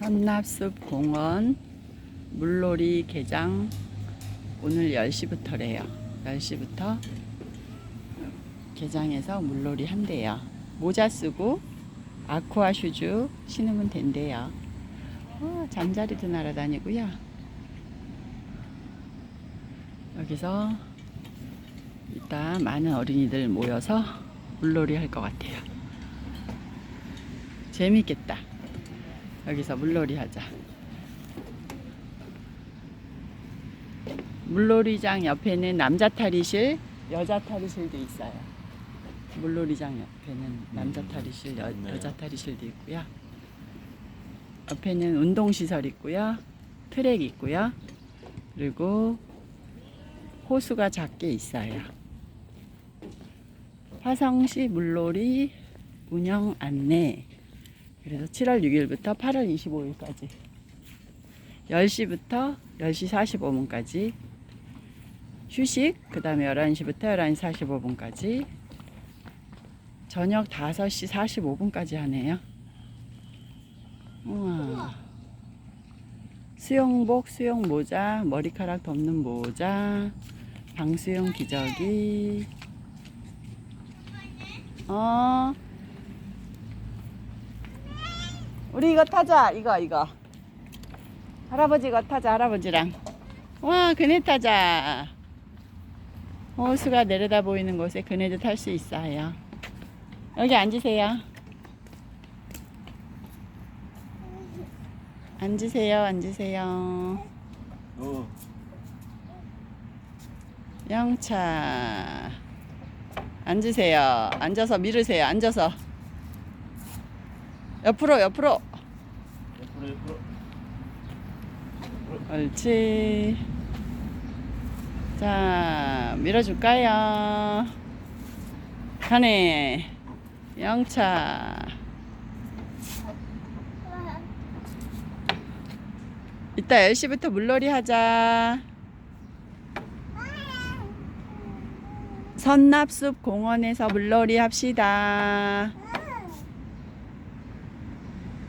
선납숲 공원 물놀이 개장 오늘 10시부터래요. 10시부터 개장해서 물놀이 한대요. 모자 쓰고 아쿠아 슈즈 신으면 된대요. 어, 잠자리도 날아다니고요. 여기서 이따 많은 어린이들 모여서 물놀이 할 것 같아요. 재밌겠다. 여기서 물놀이 하자. 물놀이장 옆에는 남자 탈의실, 여자 탈의실도 있어요. 물놀이장 옆에는 남자 탈의실, 여, 네. 여자 탈의실도 있고요. 옆에는 운동시설 있고요. 트랙 있고요. 그리고 호수가 작게 있어요. 화성시 물놀이 운영 안내. 그래서 7월 6일부터 8월 25일까지 10시부터 10시 45분까지 휴식, 그 다음에 11시부터 11시 45분까지 저녁 5시 45분까지 하네요. 우와. 수영복, 수영 모자, 머리카락 덮는 모자, 방수용 기저귀. 어. 우리 이거 타자. 이거 이거. 할아버지 이거 타자. 할아버지랑. 와 그네 타자. 호수가 내려다 보이는 곳에 그네도 탈 수 있어요. 여기 앉으세요. 앉으세요. 앉으세요. 어. 영차. 앉으세요. 앉아서 밀으세요. 앉아서. 옆으로 옆으로. 옆으로 옆으로. 옳지. 자, 밀어줄까요? 가네. 영차. 이따 10시부터 물놀이 하자. 선납숲 공원에서 물놀이 합시다.